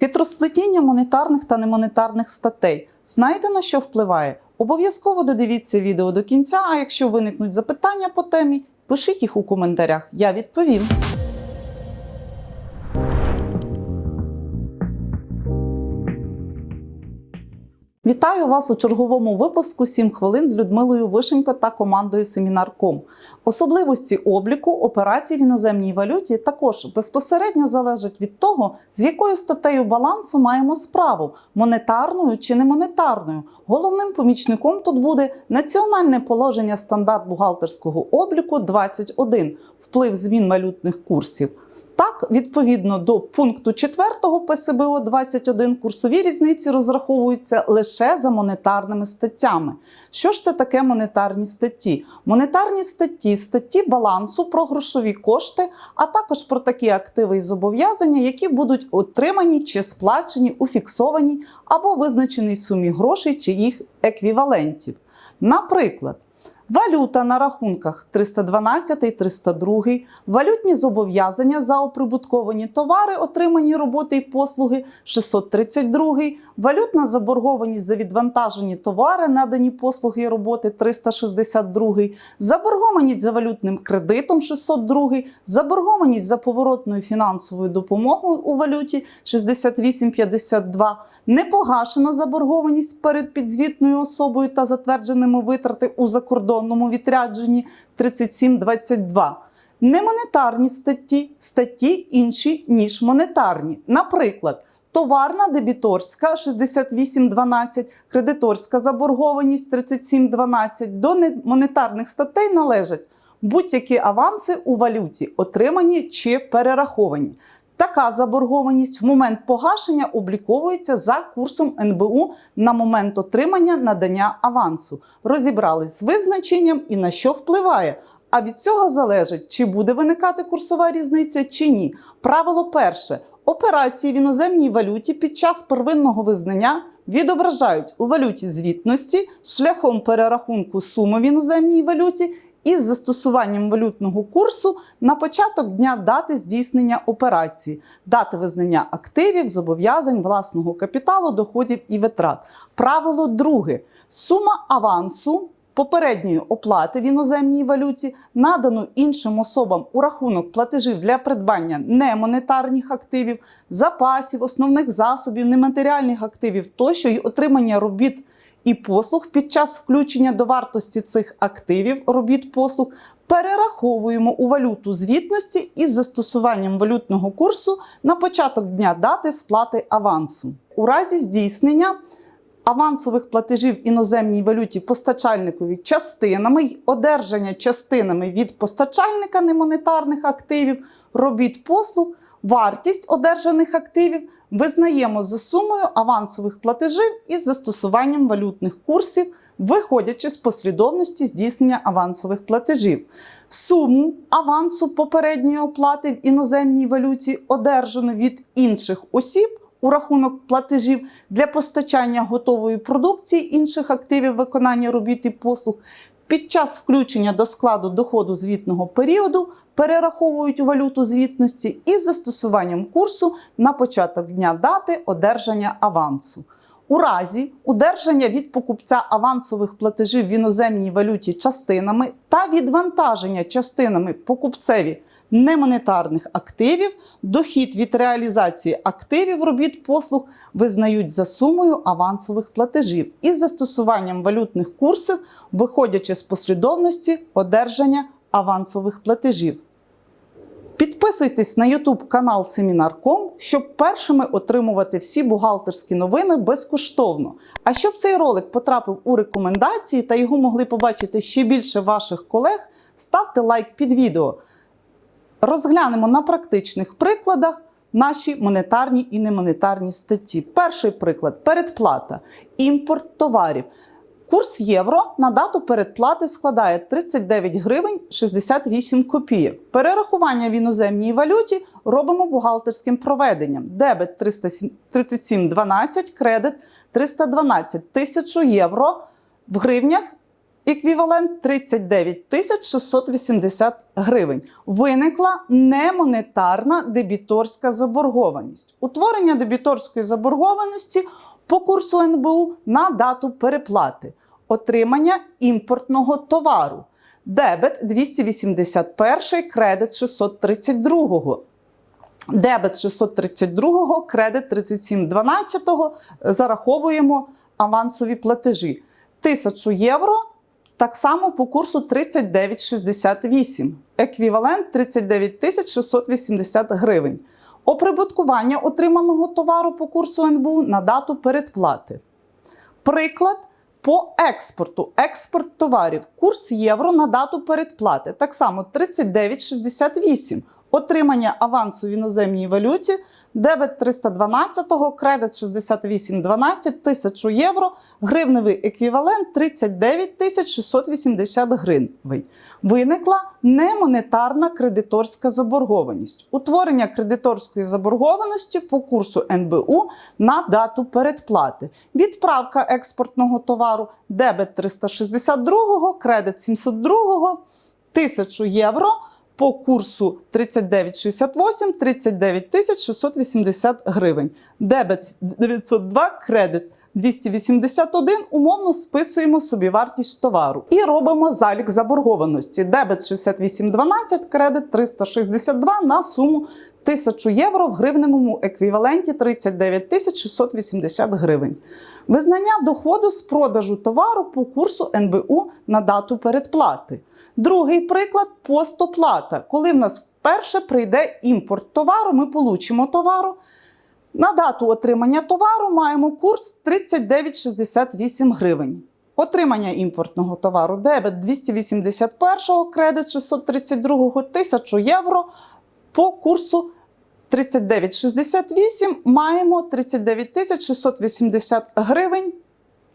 Хитросплетіння монетарних та немонетарних статей. Знаєте на що впливає? Обов'язково додивіться відео до кінця, а якщо виникнуть запитання по темі, пишіть їх у коментарях, я відповім. Вітаю вас у черговому випуску «7 хвилин з Людмилою Вишенько та командою Семінар.ком. Особливості обліку операцій в іноземній валюті також безпосередньо залежать від того, з якою статтею балансу маємо справу монетарною чи немонетарною. Головним помічником тут буде національне положення стандарт бухгалтерського обліку 21 вплив змін валютних курсів. Так, відповідно до пункту 4 ПСБО 21 курсові різниці розраховуються лише за монетарними статтями. Що ж це таке монетарні статті? Монетарні статті статті балансу про грошові кошти, а також про такі активи і зобов'язання, які будуть отримані чи сплачені у фіксованій або визначеній сумі грошей чи їх еквівалентів. Наприклад. Валюта на рахунках 312 і 302, валютні зобов'язання за оприбутковані товари, отримані роботи і послуги 632, валютна заборгованість за відвантажені товари, надані послуги і роботи 362, заборгованість за валютним кредитом 602, заборгованість за поворотною фінансовою допомогою у валюті 6852, непогашена заборгованість перед підзвітною особою та затвердженими витрати у закордонному відрядженні 3722. Немонетарні статті статті інші ніж монетарні. Наприклад, товарна дебіторська 6812, кредиторська заборгованість 3712. До монетарних статей належать будь-які аванси у валюті, отримані чи перераховані. Така заборгованість в момент погашення обліковується за курсом НБУ на момент отримання надання авансу. Розібрались з визначенням і на що впливає. А від цього залежить, чи буде виникати курсова різниця чи ні. Правило перше: операції в іноземній валюті під час первинного визнання відображають у валюті звітності шляхом перерахунку суми в іноземній валюті із застосуванням валютного курсу на початок дня дати здійснення операції, дати визнання активів, зобов'язань, власного капіталу, доходів і витрат. Правило друге: сума авансу. Попередньої оплати в іноземній валюті надану іншим особам у рахунок платежів для придбання немонетарних активів, запасів, основних засобів, нематеріальних активів тощо й отримання робіт і послуг під час включення до вартості цих активів робіт послуг перераховуємо у валюту звітності із застосуванням валютного курсу на початок дня дати сплати авансу. У разі здійснення авансових платежів іноземній валюті постачальникові частинами й одержання частинами від постачальника немонетарних активів, робіт послуг, вартість одержаних активів визнаємо за сумою авансових платежів із застосуванням валютних курсів, виходячи з послідовності здійснення авансових платежів. Суму авансу попередньої оплати в іноземній валюті одержано від інших осіб у рахунок платежів для постачання готової продукції інших активів виконання робіт і послуг. Під час включення до складу доходу звітного періоду перераховують у валюту звітності із застосуванням курсу на початок дня дати одержання авансу. У разі удержання від покупця авансових платежів в іноземній валюті частинами та відвантаження частинами покупцеві немонетарних активів, дохід від реалізації активів робіт послуг визнають за сумою авансових платежів із застосуванням валютних курсів, виходячи з послідовності одержання авансових платежів. Підписуйтесь на YouTube канал Семінар.ком, щоб першими отримувати всі бухгалтерські новини безкоштовно. А щоб цей ролик потрапив у рекомендації та його могли побачити ще більше ваших колег, ставте лайк під відео. Розглянемо на практичних прикладах наші монетарні і немонетарні статті. Перший приклад передплата, імпорт товарів. Курс євро на дату передплати складає 39 гривень 68 копійок. Перерахування в іноземній валюті робимо бухгалтерським проведенням. Дебет 37,12, кредит 312 тисячу євро в гривнях еквівалент 39 680 гривень. Виникла немонетарна дебіторська заборгованість. Утворення дебіторської заборгованості по курсу НБУ на дату переплати. Отримання імпортного товару. Дебет 281, кредит 632. Дебет 632, кредит 3712, зараховуємо авансові платежі. 1000 євро так само по курсу 39,68. Еквівалент 39 680 гривень. Оприбуткування отриманого товару по курсу НБУ на дату передплати. Приклад по експорту. Експорт товарів. Курс євро на дату передплати. Так само 39,68. Отримання авансу в іноземній валюті, дебет 312, кредит 68,12, 1000 євро, гривневий еквівалент 39 тисяч 680 гривень. Виникла немонетарна кредиторська заборгованість. Утворення кредиторської заборгованості по курсу НБУ на дату передплати. Відправка експортного товару, дебет 362, кредит 702, 1000 євро по курсу 39,68 39 тисяч 680 гривень. Дебет 902, кредит 281, умовно списуємо собі вартість товару. І робимо залік заборгованості. Дебет 6812, кредит 362 на суму 1000 євро в гривневому еквіваленті 39 680 гривень. Визнання доходу з продажу товару по курсу НБУ на дату передплати. Другий приклад постоплата. Коли в нас вперше прийде імпорт товару, ми получимо товару. На дату отримання товару маємо курс 39,68 гривень. Отримання імпортного товару дебет 281, кредит 632, 1000 євро по курсу 39,68 маємо 39 680 гривень.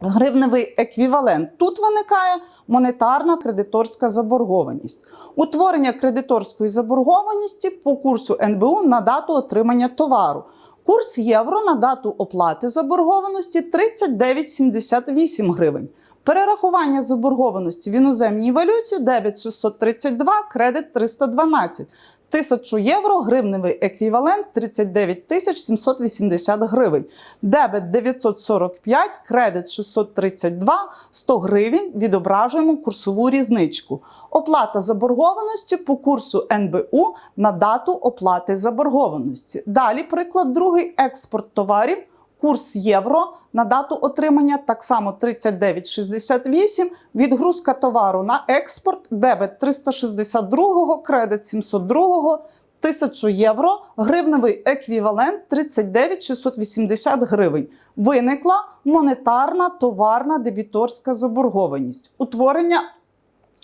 Гривневий еквівалент. Тут виникає монетарна кредиторська заборгованість. Утворення кредиторської заборгованості по курсу НБУ на дату отримання товару. Курс євро на дату оплати заборгованості 39,78 гривень. Перерахування заборгованості в іноземній валюті дебет 632, кредит 312. 1000 євро, гривневий еквівалент 39 780 гривень. Дебет 945, кредит 632, 100 гривень. Відображуємо курсову різничку. Оплата заборгованості по курсу НБУ на дату оплати заборгованості. Далі приклад другий експорт товарів. Курс євро на дату отримання так само 39,68. Відгрузка товару на експорт, дебет 362, кредит 702, 1000 євро, гривневий еквівалент 39 680 гривень. Виникла монетарна товарна дебіторська заборгованість. Утворення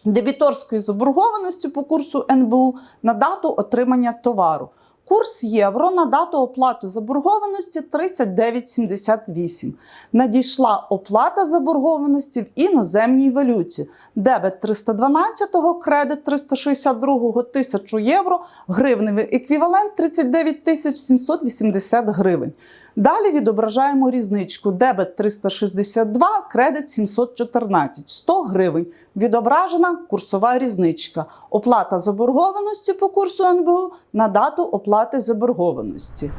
дебіторської заборгованості по курсу НБУ на дату отримання товару. Курс євро на дату оплати заборгованості 39,78. Надійшла оплата заборгованості в іноземній валюті. Дебет 312, кредит 362, 1000 євро, гривневий еквівалент 39 780 гривень. Далі відображаємо різничку. Дебет 362, кредит 714, 100 гривень. Відображена курсова різничка. Оплата заборгованості по курсу НБУ на дату оплати заборгованості.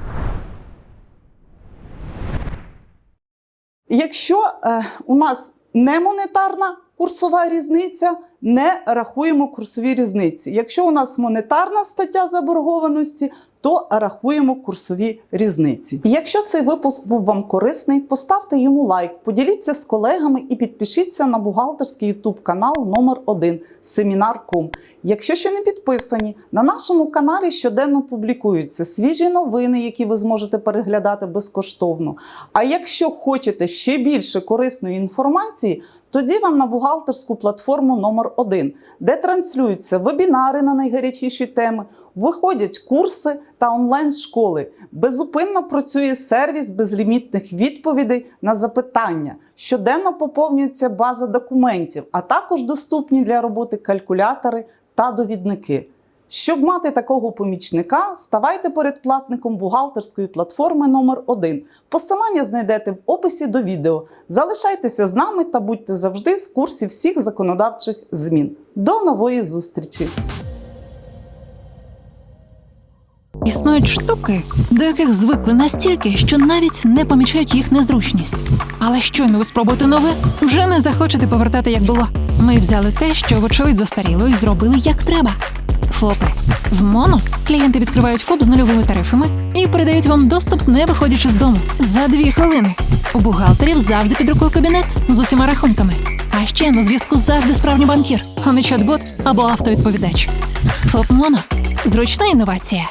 Якщо е, у нас не монетарна курсова різниця, не рахуємо курсові різниці. Якщо у нас монетарна стаття заборгованості, то рахуємо курсові різниці. Якщо цей випуск був вам корисний, поставте йому лайк, поділіться з колегами і підпишіться на бухгалтерський YouTube канал номер 1 Семінар.ком. Якщо ще не підписані, на нашому каналі щоденно публікуються свіжі новини, які ви зможете переглядати безкоштовно. А якщо хочете ще більше корисної інформації, тоді вам на бухгалтерську платформу номер 1 де транслюються вебінари на найгарячіші теми, виходять курси та онлайн-школи. Безупинно працює сервіс безлімітних відповідей на запитання. Щоденно поповнюється база документів, а також доступні для роботи калькулятори та довідники. Щоб мати такого помічника, ставайте передплатником бухгалтерської платформи номер 1 Посилання знайдете в описі до відео. Залишайтеся з нами та будьте завжди в курсі всіх законодавчих змін. До нової зустрічі! Існують штуки, до яких звикли настільки, що навіть не помічають їх незручність. Але щойно ви спробуєте нове, вже не захочете повертати як було. Ми взяли те, що вочевидь застаріло, і зробили як треба. ФОПи. В моно клієнти відкривають ФОП з нульовими тарифами і передають вам доступ, не виходячи з дому. За дві хвилини. У бухгалтерів завжди під рукою кабінет з усіма рахунками. А ще на зв'язку завжди справжній банкір, а не чат-бот або автовідповідач. ФОП Моно. Зручна інновація.